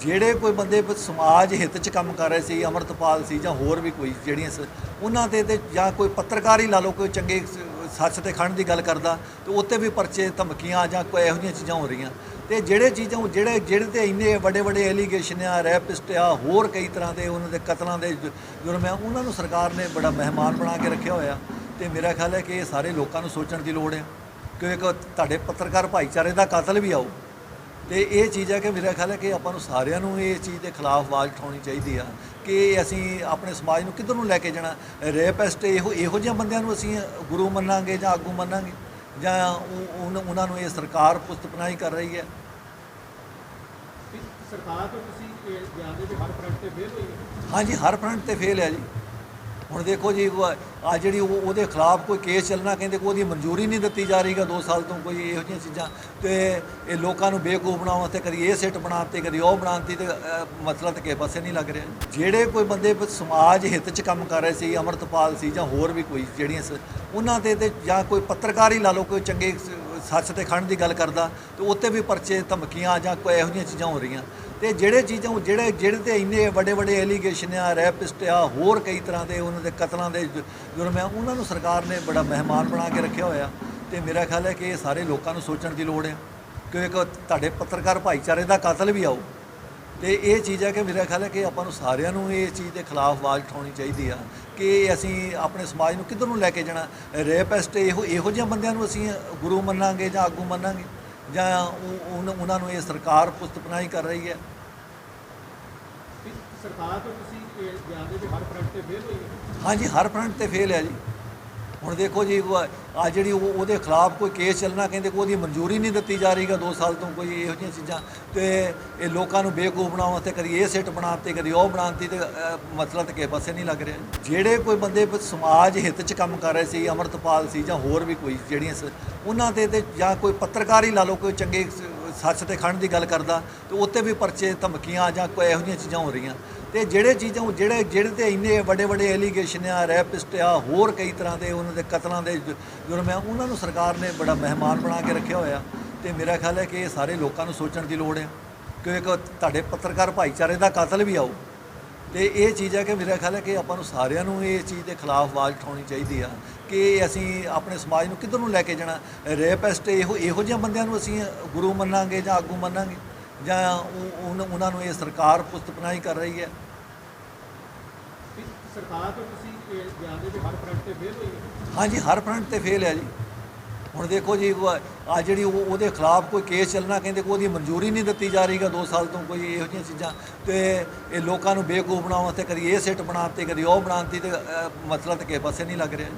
ਜਿਹੜੇ ਕੋਈ ਬੰਦੇ ਸਮਾਜ ਹਿੱਤ 'ਚ ਕੰਮ ਕਰ ਰਹੇ ਸੀ, ਅਮਰਤਪਾਲ ਸੀ ਜਾਂ ਹੋਰ ਵੀ ਕੋਈ ਜਿਹੜੀਆਂ ਸ- ਉਹਨਾਂ ਤੇ ਤੇ ਜਾਂ ਕੋਈ ਪੱਤਰਕਾਰ ਹੀ ਲਾ ਲਓ, ਕੋਈ ਚੰਗੇ ਸੱਚ ਤੇ ਖੰਡ ਦੀ ਗੱਲ ਕਰਦਾ, ਤੇ ਉੱਤੇ ਵੀ ਪਰਚੇ ਧਮਕੀਆਂ ਜਾਂ ਕੋਈ ਇਹੋ ਜਿਹੀਆਂ ਚੀਜ਼ਾਂ ਹੋ ਰਹੀਆਂ। ਤੇ ਜਿਹੜੇ ਚੀਜ਼ਾਂ, ਜਿਹੜੇ ਜਿਹੜੇ ਤੇ ਇੰਨੇ ਵੱਡੇ ਵੱਡੇ ਐਲੀਗੇਸ਼ਨ ਆ ਰੈਪਿਸਟ ਆ, ਹੋਰ ਕਈ ਤਰ੍ਹਾਂ ਦੇ ਉਹਨਾਂ ਦੇ ਕਤਲਾਂ ਦੇ ਜੁਰਮ ਆ, ਉਹਨਾਂ ਨੂੰ ਸਰਕਾਰ ਨੇ ਬੜਾ ਮਹਿਮਾਨ ਬਣਾ ਕੇ ਰੱਖਿਆ ਹੋਇਆ। ਤੇ ਮੇਰਾ ਖਿਆਲ ਹੈ ਕਿ ਇਹ ਸਾਰੇ ਲੋਕਾਂ ਨੂੰ ਸੋਚਣ ਦੀ ਲੋੜ ਹੈ ਕਿ ਇੱਕ ਤੁਹਾਡੇ ਪੱਤਰਕਾਰ ਭਾਈਚਾਰੇ ਦਾ ਕਤਲ ਵੀ ਆਓ ਤੇ ਇਹ ਚੀਜ਼ ਹੈ ਕਿ ਮੇਰਾ ਖਿਆਲ ਹੈ ਕਿ ਆਪਾਂ ਨੂੰ ਸਾਰਿਆਂ ਨੂੰ ਇਹ ਚੀਜ਼ ਦੇ ਖਿਲਾਫ ਆਵਾਜ਼ ਉਠਾਉਣੀ ਚਾਹੀਦੀ ਆ ਕਿ ਅਸੀਂ ਆਪਣੇ ਸਮਾਜ ਨੂੰ ਕਿੱਧਰ ਨੂੰ ਲੈ ਕੇ ਜਾਣਾ। ਰੇਪਿਸਟ ਇਹੋ ਇਹੋ ਜਿਹੇ ਬੰਦਿਆਂ ਨੂੰ ਅਸੀਂ ਗੁਰੂ ਮੰਨਾਂਗੇ ਜਾਂ ਆਗੂ ਮੰਨਾਂਗੇ ਜਾਂ ਉਹ- ਉਹਨਾਂ ਨੂੰ ਇਹ ਸਰਕਾਰ ਪੁਸਤਪਨਾਹੀ ਕਰ ਰਹੀ ਹੈ। ਸਰਕਾਰ ਤੋਂ ਤੁਸੀਂ ਜਾਣਦੇ ਵੀ ਹਰ ਫਰੰਟ ਤੇ ਫੇਲ ਹੋਈ ਹੈ? ਹਾਂਜੀ ਹਰ ਫਰੰਟ ਤੇ ਫੇਲ ਹੈ ਜੀ। ਹੁਣ ਦੇਖੋ ਜੀ ਆ ਜਿਹੜੀ ਉਹ- ਉਹਦੇ ਖਿਲਾਫ ਕੋਈ ਕੇਸ ਚੱਲਣਾ ਕਹਿੰਦੇ ਕੋਈ ਉਹਦੀ ਮਨਜ਼ੂਰੀ ਨਹੀਂ ਦਿੱਤੀ ਜਾ ਰਹੀਗਾ 2 ਸਾਲ ਤੋਂ ਕੋਈ ਇਹੋ ਜਿਹੀਆਂ ਚੀਜ਼ਾਂ। ਤੇ ਇਹ ਲੋਕਾਂ ਨੂੰ ਬੇਵਕੂਫ ਬਣਾਉਣ ਵਾਸਤੇ ਕਦੀ ਇਹ ਸਿੱਟ ਬਣਾਤੇ ਕਦੀ ਉਹ ਬਣਾਤੀ ਤੇ ਅਹ, ਮਸਲਾ ਤਾਂ ਕਿਸੇ ਪਾਸੇ ਨਹੀਂ ਲੱਗ ਰਿਹਾ। ਜਿਹੜੇ ਕੋਈ ਬੰਦੇ ਸਮਾਜ ਹਿੱਤ 'ਚ ਕੰਮ ਕਰ ਰਹੇ ਸੀ ਅਮਰਤਪਾਲ ਸੀ ਜਾਂ ਹੋਰ ਵੀ ਕੋਈ ਜਿਹੜੀਆਂ ਸ- ਉਹਨਾਂ ਤੇ ਤੇ ਜਾਂ ਕੋਈ ਪੱਤਰਕਾਰ ਹੀ ਲਾ ਲਓ ਕੋਈ ਚੰਗੇ ਸੱਚ ਤੇ ਖੰਡ ਦੀ ਗੱਲ ਕਰਦਾ ਤੇ ਉੱਤੇ ਵੀ ਪਰਚੇ ਧਮਕੀਆਂ ਜਾਂ ਕੋਈ ਇਹੋ ਜਿਹੀਆਂ ਚੀਜ਼ਾਂ ਹੋ ਰਹੀਆਂ। ਤੇ ਜਿਹੜੇ ਚੀਜ਼ਾਂ ਜਿਹੜੇ ਜਿਹੜੇ ਤੇ ਇੰਨੇ ਵੱਡੇ ਵੱਡੇ ਐਲੀਗੇਸ਼ਨ ਆ ਰੈਪਿਸਟ ਆ, ਹੋਰ ਕਈ ਤਰ੍ਹਾਂ ਦੇ ਉਹਨਾਂ ਦੇ ਕਤਲਾਂ ਦੇ ਜੁਰਮ ਆ, ਉਹਨਾਂ ਨੂੰ ਸਰਕਾਰ ਨੇ ਬੜਾ ਮਹਿਮਾਨ ਬਣਾ ਕੇ ਰੱਖਿਆ ਹੋਇਆ। ਤੇ ਮੇਰਾ ਖਿਆਲ ਹੈ ਕਿ ਇਹ ਸਾਰੇ ਲੋਕਾਂ ਨੂੰ ਸੋਚਣ ਦੀ ਲੋੜ ਹੈ ਕਿ ਇੱਕ ਤੁਹਾਡੇ ਪੱਤਰਕਾਰ ਭਾਈਚਾਰੇ ਦਾ ਕਤਲ ਵੀ ਆਊ। ਤੇ ਇਹ ਚੀਜ਼ ਹੈ ਕਿ ਮੇਰਾ ਖਿਆਲ ਹੈ ਕਿ ਆਪਾਂ ਨੂੰ ਸਾਰਿਆਂ ਨੂੰ ਇਹ ਚੀਜ਼ ਦੇ ਖਿਲਾਫ ਆਵਾਜ਼ ਉਠਾਉਣੀ ਚਾਹੀਦੀ ਆ ਕਿ ਅਸੀਂ ਆਪਣੇ ਸਮਾਜ ਨੂੰ ਕਿੱਧਰ ਨੂੰ ਲੈ ਕੇ ਜਾਣਾ। ਰੇਪਿਸਟ ਇਹੋ ਇਹੋ ਜਿਹੇ ਬੰਦਿਆਂ ਨੂੰ ਅਸੀਂ ਗੁਰੂ ਮੰਨਾਂਗੇ ਜਾਂ ਆਗੂ ਮੰਨਾਂਗੇ। ਜਾਂ ਉਹ- ਉਹਨਾਂ ਨੂੰ ਇਹ ਸਰਕਾਰ ਪੁਸਤਪਨਾਹੀ ਕਰ ਰਹੀ ਹੈ। ਸਰਕਾਰ ਤੋਂ ਤੁਸੀਂ ਜਾਣਦੇ ਵੀ ਹਰ ਫਰੰਟ ਤੇ ਫੇਲ ਹੋਈ ਹੈ? ਹਾਂਜੀ ਹਰ ਫਰੰਟ ਤੇ ਫੇਲ ਹੈ ਜੀ। ਹੁਣ ਦੇਖੋ ਜੀ ਆ ਜਿਹੜੀ ਉਹ- ਉਹਦੇ ਖਿਲਾਫ ਕੋਈ ਕੇਸ ਚੱਲਣਾ ਕਹਿੰਦੇ ਕੋਈ ਉਹਦੀ ਮਨਜ਼ੂਰੀ ਨਹੀਂ ਦਿੱਤੀ ਜਾ ਰਹੀਗਾ 2 ਸਾਲ ਤੋਂ ਕੋਈ ਇਹੋ ਜਿਹੀਆਂ ਚੀਜ਼ਾਂ। ਤੇ ਇਹ ਲੋਕਾਂ ਨੂੰ ਬੇਵਕੂਫ ਬਣਾਉਣ ਵਾਸਤੇ ਕਦੀ ਇਹ ਸਿੱਟ ਬਣਾਤੇ ਕਦੀ ਉਹ ਬਣਾਤੀ ਤੇ ਅਹ, ਮਸਲਾ ਤਾਂ ਕਿਸੇ ਪਾਸੇ ਨਹੀਂ ਲੱਗ ਰਿਹਾ। ਜਿਹੜੇ ਕੋਈ ਬੰਦੇ ਸਮਾਜ ਹਿੱਤ 'ਚ ਕੰਮ ਕਰ ਰਹੇ ਸੀ ਅਮਰਤਪਾਲ ਸੀ ਜਾਂ ਹੋਰ ਵੀ ਕੋਈ ਜਿਹੜੀਆਂ ਸ- ਉਹਨਾਂ ਤੇ ਤੇ ਜਾਂ ਕੋਈ ਪੱਤਰਕਾਰ ਹੀ ਲਾ ਲਓ ਕੋਈ ਚੰਗੇ ਸੱਚ ਤੇ ਖੰਡ ਦੀ ਗੱਲ ਕਰਦਾ ਤੇ ਉੱਤੇ ਵੀ ਪਰਚੇ ਧਮਕੀਆਂ ਜਾਂ ਕੋਈ ਇਹੋ ਜਿਹੀਆਂ ਚੀਜ਼ਾਂ ਹੋ ਰਹੀਆਂ। ਤੇ ਜਿਹੜੇ ਚੀਜ਼ਾਂ ਜਿਹੜੇ ਜਿਹੜੇ ਤੇ ਇੰਨੇ ਵੱਡੇ ਵੱਡੇ ਐਲੀਗੇਸ਼ਨ ਆ ਰੈਪਿਸਟ ਆ, ਹੋਰ ਕਈ ਤਰ੍ਹਾਂ ਦੇ ਉਹਨਾਂ ਦੇ ਕਤਲਾਂ ਦੇ ਜੁਰਮ ਆ, ਉਹਨਾਂ ਨੂੰ ਸਰਕਾਰ ਨੇ ਬੜਾ ਮਹਿਮਾਨ ਬਣਾ ਕੇ ਰੱਖਿਆ ਹੋਇਆ। ਤੇ ਮੇਰਾ ਖਿਆਲ ਹੈ ਕਿ ਇਹ ਸਾਰੇ ਲੋਕਾਂ ਨੂੰ ਸੋਚਣ ਦੀ ਲੋੜ ਹੈ ਕਿ ਇੱਕ ਤੁਹਾਡੇ ਪੱਤਰਕਾਰ ਭਾਈਚਾਰੇ ਦਾ ਕਤਲ ਵੀ ਆਊ। ਤੇ ਇਹ ਚੀਜ਼ ਹੈ ਕਿ ਮੇਰਾ ਖਿਆਲ ਹੈ ਕਿ ਆਪਾਂ ਨੂੰ ਸਾਰਿਆਂ ਨੂੰ ਇਹ ਚੀਜ਼ ਦੇ ਖਿਲਾਫ ਆਵਾਜ਼ ਉਠਾਉਣੀ ਚਾਹੀਦੀ ਆ ਕਿ ਅਸੀਂ ਆਪਣੇ ਸਮਾਜ ਨੂੰ ਕਿੱਧਰ ਨੂੰ ਲੈ ਕੇ ਜਾਣਾ। ਰੇਪਿਸਟ ਇਹੋ ਇਹੋ ਜਿਹੇ ਬੰਦਿਆਂ ਨੂੰ ਅਸੀਂ ਗੁਰੂ ਮੰਨਾਂਗੇ ਜਾਂ ਆਗੂ ਮੰਨਾਂਗੇ। ਜਾਂ ਉਹ- ਉਹਨਾਂ ਨੂੰ ਇਹ ਸਰਕਾਰ ਪੁਸਤਪਨਾਹੀ ਕਰ ਰਹੀ ਹੈ। ਸਰਕਾਰ ਤੋਂ ਤੁਸੀਂ ਇਹ ਜਾਣਦੇ ਵੀ ਹਰ ਫਰੰਟ ਤੇ ਫੇਲ ਹੋਈ ਹੈ? ਹਾਂਜੀ ਹਰ ਫਰੰਟ ਤੇ ਫੇਲ ਹੈ ਜੀ। ਹੁਣ ਦੇਖੋ ਜੀ ਆ ਜਿਹੜੀ ਉਹ- ਉਹਦੇ ਖਿਲਾਫ ਕੋਈ ਕੇਸ ਚੱਲਣਾ ਕਹਿੰਦੇ ਕੋਈ ਉਹਦੀ ਮਨਜ਼ੂਰੀ ਨਹੀਂ ਦਿੱਤੀ ਜਾ ਰਹੀਗਾ 2 ਸਾਲ ਤੋਂ ਕੋਈ ਇਹੋ ਜਿਹੀਆਂ ਚੀਜ਼ਾਂ। ਤੇ ਇਹ ਲੋਕਾਂ ਨੂੰ ਬੇਵਕੂਫ ਬਣਾਉਣ ਵਾਸਤੇ ਕਦੀ ਇਹ ਸਿੱਟ ਬਣਾਤੇ ਕਦੀ ਉਹ ਬਣਾਤੀ ਤੇ ਮਸਲਾ ਤਾਂ ਕਿਸੇ ਪਾਸੇ ਨਹੀਂ ਲੱਗ ਰਿਹਾ